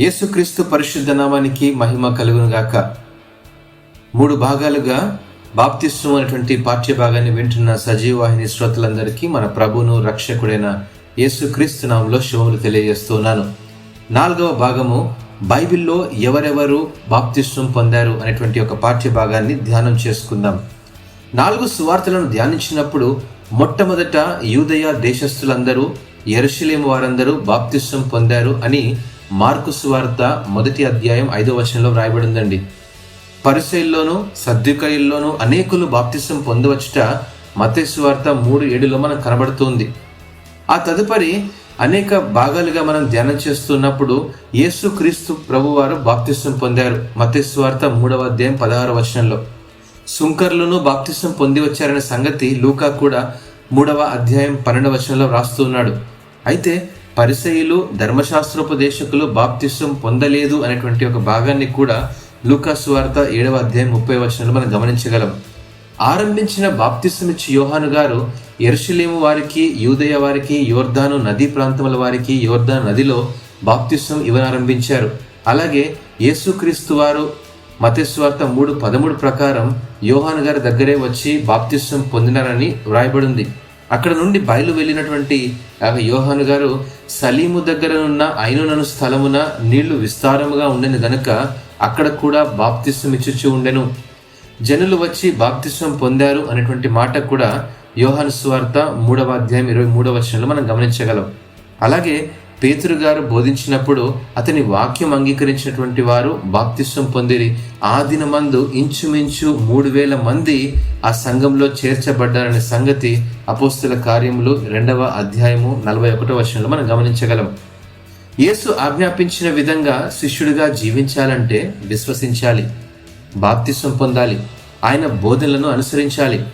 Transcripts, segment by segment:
యేసుక్రీస్తు పరిశుద్ధ నామానికి మహిమ కలుగునుగాక. మూడు భాగాలుగా బాప్తిస్వం అనేటువంటి పాఠ్య భాగాన్ని వింటున్న సజీవాహిని శ్రోతలందరికీ మన ప్రభును రక్షకుడైన యేసుక్రీస్తు నామంలో శుభములు తెలియజేస్తున్నాను. నాలుగవ భాగము బైబిల్లో ఎవరెవరు బాప్తిస్వం పొందారు అనేటువంటి ఒక పాఠ్య భాగాన్ని ధ్యానం చేసుకుందాం. నాలుగు సువార్తలను ధ్యానించినప్పుడు మొట్టమొదట యూదయ దేశస్థులందరూ ఎరుషలేము వారందరూ బాప్తిస్వం పొందారు అని మార్కు సువార్త మొదటి అధ్యాయం ఐదో వచనంలో వ్రాయబడిందండి. పరిశైల్లోనూ సద్వికయుల్లోనూ అనేకులు బాప్తిసం పొందవచ్చుట మతేశ్వార్త మూడు ఏడులో మనకు కనబడుతుంది. ఆ తదుపరి అనేక భాగాలుగా మనం ధ్యానం చేస్తున్నప్పుడు యేసు క్రీస్తు ప్రభువారు బాప్తిసం పొందారు. మతేశ్వార్త మూడవ అధ్యాయం పదహారు వచనంలో. సుంకర్లను బాప్తిసం పొంది వచ్చారనే సంగతి లూకా కూడా మూడవ అధ్యాయం పన్నెండవ వచనంలో వ్రాస్తున్నాడు అయితే పరిసయులు ధర్మశాస్త్రోపదేశకులు బాప్తిసం పొందలేదు అనేటువంటి ఒక భాగాన్ని కూడా లూకాసు వార్త ఏడవ అధ్యాయం ముప్పై వచనంలో మనం గమనించగలం. ఆరంభించిన బాప్తిస్మిచ్చి యోహాను గారు ఎరుషులేము వారికి యూదయ వారికి యోర్ధాను నదీ ప్రాంతముల వారికి యోర్ధాను నదిలో బాప్తిస్వం ఇవ్వనారంభించారు. అలాగే యేసుక్రీస్తు వారు మతేశ్వార్త మూడు పదమూడు ప్రకారం యోహాను గారి దగ్గరే వచ్చి బాప్తిస్వం పొందినారని వ్రాయబడింది. అక్కడ నుండి బయలు వెళ్ళినటువంటి ఆ యోహాను గారు సలీము దగ్గర ఉన్న ఐనునను స్థలమున నీళ్ళు విస్తారముగా ఉండెను గనుక అక్కడ కూడా బాప్తిస్వం ఇచ్చుచూ ఉండెను. జనులు వచ్చి బాప్తిస్వం పొందారు అనేటువంటి మాట కూడా యోహాను స్వార్త మూడవ అధ్యాయం ఇరవై మూడవ వచనంలో మనం గమనించగలం. అలాగే పేతురు గారు బోధించినప్పుడు అతని వాక్యం అంగీకరించినటువంటి వారు బాప్తిస్వం పొందిరి. ఆ దినమందు ఇంచుమించు మూడు వేల మంది ఆ సంఘంలో చేర్చబడ్డారనే సంగతి అపోస్తుల కార్యములు రెండవ అధ్యాయము నలభై ఒకటో వర్షంలో మనం గమనించగలం. యేసు ఆజ్ఞాపించిన విధంగా శిష్యుడిగా జీవించాలంటే విశ్వసించాలి బాప్తిస్వం పొందాలి ఆయన బోధనలను అనుసరించాలి.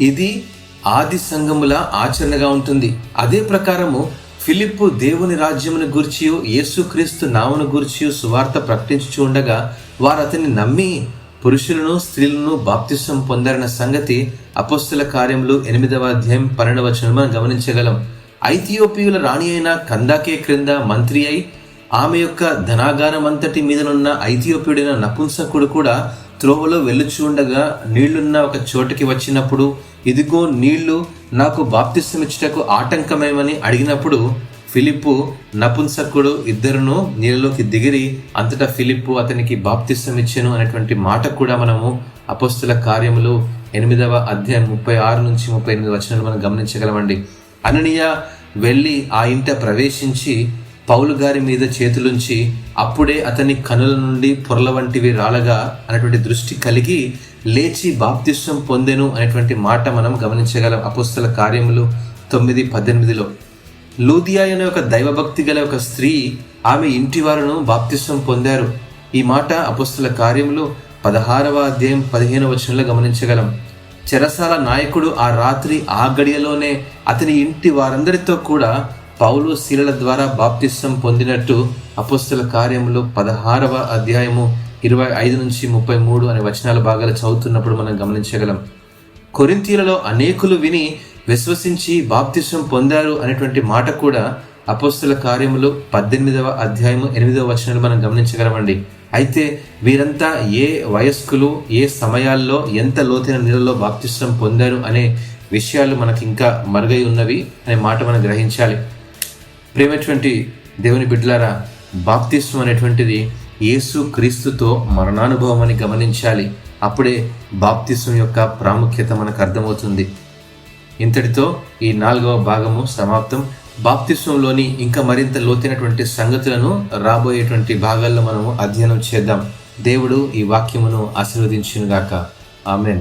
ఇది ఆది సంఘముల ఆచరణగా ఉంటుంది. అదే ప్రకారము ఫిలిప్పు దేవుని రాజ్యమును గూర్చి యేసుక్రీస్తు నామను గూర్చి సువార్త ప్రకటించుచుండగా వారు అతన్ని నమ్మి పురుషులను స్త్రీలను బాప్తిసం పొందారన్న సంగతి అపస్తుల కార్యములు ఎనిమిదవ అధ్యాయం పన్నెండవ మనం గమనించగలం. ఐథియోపియుల రాణి అయిన కందాకే క్రింద మంత్రి అయి ఆమె యొక్క ధనాగారం అంతటి మీదనున్న ఐథియోపియుడైన నపుంసకుడు కూడా త్రోవలో వెళ్ళుచుండగా నీళ్ళున్న ఒక చోటికి వచ్చినప్పుడు ఇదిగో నీళ్ళు నాకు బాప్తిస్తమిచ్చుటకు ఆటంకమేమని అడిగినప్పుడు ఫిలిప్పు నపుంసకుడు ఇద్దరును నీళ్ళలోకి దిగిరి అంతటా ఫిలిప్పు అతనికి బాప్తిసం అనేటువంటి మాట కూడా మనము అపస్తుల కార్యములు ఎనిమిదవ అధ్యాయం ముప్పై ఆరు నుంచి ముప్పై ఎనిమిది వచనాలు మనం గమనించగలమండి. అననీయ వెళ్ళి ఆ ఇంట ప్రవేశించి పౌలు గారి మీద చేతులుంచి అప్పుడే అతని కనుల నుండి పొరల వంటివి రాలగా అనేటువంటి దృష్టి కలిగి లేచి బాప్తిష్టం పొందెను అనేటువంటి మాట మనం గమనించగలం. అపుస్తల కార్యములు తొమ్మిది పద్దెనిమిదిలో. లూదియా అనే ఒక దైవభక్తి గల ఒక స్త్రీ ఆమె ఇంటి వారును బాప్తిష్టం పొందారు. ఈ మాట అపుస్తుల కార్యములు పదహారవ అధ్యాయం పదిహేను వచనంలో గమనించగలం. చెరసాల నాయకుడు ఆ రాత్రి ఆ గడియలోనే అతని ఇంటి వారందరితో కూడా పౌలు శిలల ద్వారా బాప్తిస్సం పొందినట్టు అపుస్తుల కార్యములు పదహారవ అధ్యాయము ఇరవై ఐదు నుంచి ముప్పై మూడు అనే వచనాల భాగాలు చదువుతున్నప్పుడు మనం గమనించగలం. కొరింతీలలో అనేకులు విని విశ్వసించి బాప్తిస్వం పొందారు అనేటువంటి మాట కూడా అపోస్తుల కార్యములు పద్దెనిమిదవ అధ్యాయము ఎనిమిదవ వచనాలు మనం గమనించగలమండి. అయితే వీరంతా ఏ వయస్కులు ఏ సమయాల్లో ఎంత లోతైన నీళ్ళలో బాప్తిస్వం పొందారు అనే విషయాలు మనకి ఇంకా మరుగై ఉన్నవి అనే మాట మనం గ్రహించాలి. ప్రేమటువంటి దేవుని బిడ్డలారా బాప్తిస్వం అనేటువంటిది యేసు క్రీస్తుతో మరణానుభవం అని గమనించాలి. అప్పుడే బాప్తిస్వం యొక్క ప్రాముఖ్యత మనకు అర్థమవుతుంది. ఇంతటితో ఈ నాలుగవ భాగము సమాప్తం. బాప్తిస్వంలోని ఇంకా మరింత లోతైనటువంటి సంగతులను రాబోయేటువంటి భాగాల్లో మనము అధ్యయనం చేద్దాం. దేవుడు ఈ వాక్యమును ఆశీర్వదించునుగాక. ఆమెన్.